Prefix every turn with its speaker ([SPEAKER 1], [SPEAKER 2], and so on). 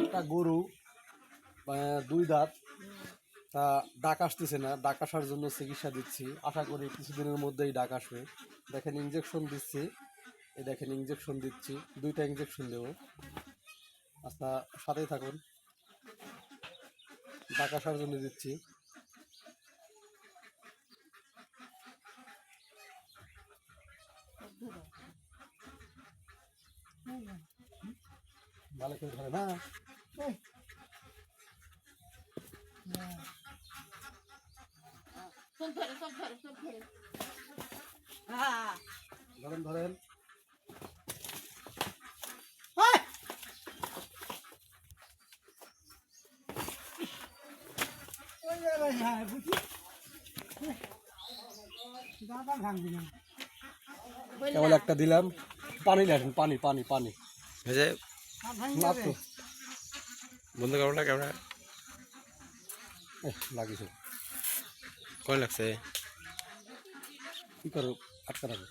[SPEAKER 1] একটা গরু দুই দাঁত, তা ডাক আসতেছে না। ডাক আসার জন্য চিকিৎসা দিচ্ছি। আশা করি কিছুদিনের মধ্যেই ডাক আসবে। দেখেন ইঞ্জেকশন দিচ্ছি। এই দেখেন ইঞ্জেকশন দিচ্ছি। দুইটা ইঞ্জেকশন দেবো। আচ্ছা সাথেই থাকুন। ডাক আসার জন্য দিচ্ছি। ভালো করে ধরে না। ধরেন ধরেন। কেবল একটা দিলাম। পানি লেখেন পানি পানি পানি।
[SPEAKER 2] বন্ধ করো না ক্যামেরা।
[SPEAKER 1] এহ, লাগিয়েছে
[SPEAKER 2] কোন লাগছে?
[SPEAKER 1] কি করো? আটকা রাখো।